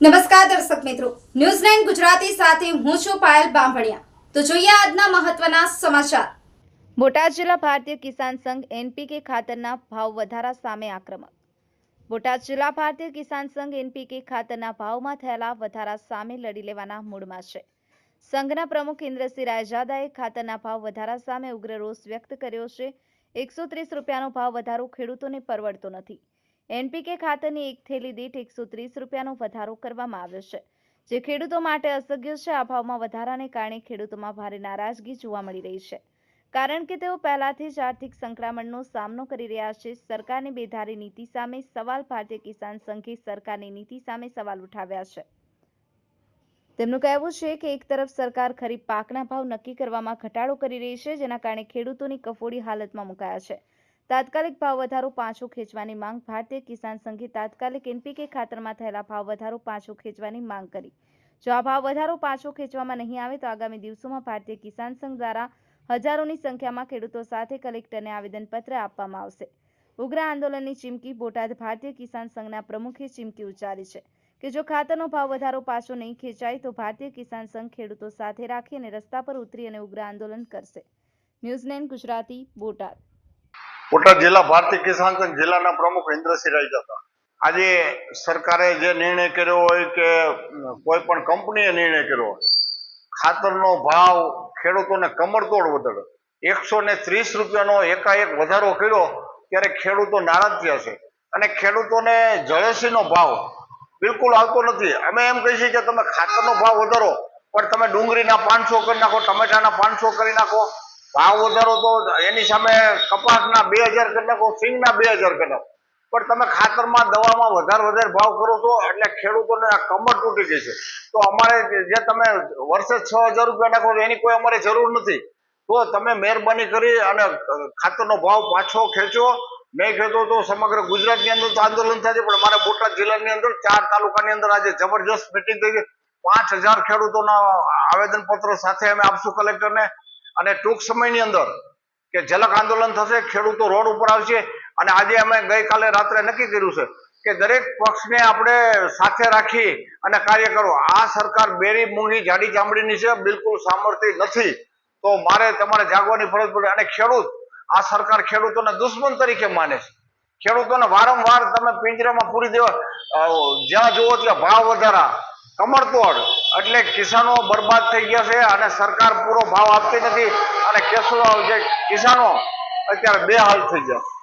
નમસ્કાર દર્શક મિત્રો. ન્યૂઝ નાઇન ગુજરાતી સાથે હું છું પાયલ બામભણિયા. તો જોઈએ આજના મહત્વના સમાચાર. બોટાદ જિલ્લા ભારતીય કિસાન સંઘ એનપીકે ખાતરના ભાવ વધારા સામે આક્રમક. બોટાદ જિલ્લા ભારતીય કિસાન સંઘ એનપીકે ખાતરના ભાવમાં થયેલા વધારા સામે લડી લેવાના મૂડમાં છે. સંઘના પ્રમુખ ઇન્દ્રસિંહ રાયજાદાએ ખાતરના ભાવ વધારા સામે ઉગ્ર રોષ વ્યક્ત કર્યો છે. એકસો ત્રીસ રૂપિયાનો ભાવ વધારો ખેડૂતોને પરવડતો નથી. એનપીકે ખાતરની એક થેલી દીઠ એકસો ત્રીસ રૂપિયાનો વધારો કરવામાં આવ્યો છે, જે ખેડૂતો માટે અસગ્ય છે. આ ભાવમાં વધારાને કારણે ખેડૂતોમાં ભારે નારાજગી જોવા મળી રહી છે, કારણ કે તેઓ પહેલાથી જ આર્થિક સંક્રમણનો સામનો કરી રહ્યા છે. સરકારની બેધારી નીતિ સામે સવાલ ભારતીય કિસાન સંઘે સરકારની નીતિ સામે સવાલ ઉઠાવ્યા છે. તેમનું કહેવું છે કે એક તરફ સરકાર ખરીફ પાકના ભાવ નક્કી કરવામાં ઘટાડો કરી રહી છે, જેના કારણે ખેડૂતોની કફોડી હાલતમાં મુકાયા છે તાત્કાલિક ભાવ વધારો પાછો ખેંચવાની માંગ ભારતીય કિસાન સંઘે તાત્કાલિક એનપીકે ખાતરમાં થયેલા ભાવ વધારો પાછો ખેંચવાની માંગ કરી. જો આ ભાવ વધારો પાછો ખેંચવામાં નહીં આવે તો આગામી દિવસોમાં ભારતીય કિસાન સંઘ દ્વારા હજારોની સંખ્યામાં ખેડૂતો સાથે કલેક્ટરને આવેદનપત્ર આપવામાં આવશે. ઉગ્ર આંદોલનની ચીમકી બોટાદ ભારતીય કિસાન સંઘના પ્રમુખે ચીમકી ઉચ્ચારી છે કે જો ખાતરનો ભાવ વધારો પાછો નહીં ખેંચાય તો ભારતીય કિસાન સંઘ ખેડૂતો સાથે રાખી અને રસ્તા પર ઉતરી અને ઉગ્ર આંદોલન કરશે. ન્યૂઝલેન્ડ ગુજરાતી, બોટાદ. બોટાદ જિલ્લા ભારતીય કિસાન સંઘ જિલ્લાના પ્રમુખ ઇન્દ્રસિંહ હતા આજે સરકારે જે નિર્ણય કર્યો હોય કે કોઈ પણ કંપનીએ નિર્ણય કર્યો હોય, ખાતરનો ભાવ ખેડૂતોને કમરતોડ વધારો. એકસો ને ત્રીસ રૂપિયાનો એકાએક વધારો કર્યો, ત્યારે ખેડૂતો નારાજ થયા છે. અને ખેડૂતોને જળેસીનો ભાવ બિલકુલ આવતો નથી. અમે એમ કહીએ છીએ કે તમે ખાતરનો ભાવ વધારો, પણ તમે ડુંગળીના પાંચસો કરી નાખો, ટમેટાના પાંચસો કરી નાખો ભાવ વધારો તો એની સામે કપાસના બે હજાર કરી સિંગના બે હજાર કરી પણ તમે ખાતરમાં, દવામાં વધારે વધારે ભાવ કરો છો, એટલે ખેડૂતોને આ કમર તૂટી છે તો અમારે જે તમે વર્ષે છ હજાર રૂપિયા નાખો એની કોઈ અમારે જરૂર નથી. તો તમે મહેરબાની કરી અને ખાતરનો ભાવ પાછો ખેંચો. નહીં ખેંચો તો સમગ્ર ગુજરાતની અંદર તો આંદોલન છે, પણ મારા બોટાદ જિલ્લાની અંદર ચાર તાલુકાની અંદર આજે જબરજસ્ત મિટિંગ થઈ ગઈ પાંચ હજાર ખેડૂતોના આવેદનપત્રો સાથે અમે આપશું કલેક્ટરને. અને ટૂંક સમયની અંદર કે ઝલક આંદોલન થશે, ખેડૂતો રોડ ઉપર આવશે અને આજે અમે ગઈકાલે રાત્રે નક્કી કર્યું છે કે દરેક પક્ષને આપણે સાથે રાખી અને કાર્ય કરો આ સરકાર બેરી મૂંગી જાડી ચામડીની છે, બિલકુલ સામર્થ્ય નથી. તો મારે તમારે જાગવાની ફરજ પડે અને ખેડૂત, આ સરકાર ખેડૂતોને દુશ્મન તરીકે માને છે. ખેડૂતોને વારંવાર તમે પિંજરામાં પૂરી દેવા જ્યાં જુઓ ત્યાં ભાવ વધારા કમરતોડ. એટલે કિસાનો બરબાદ થઈ ગયા છે અને સરકાર પૂરો ભાવ આપતી નથી અને કેસો જે કિસાનો અત્યારે બે હાલ થઈ ગયા.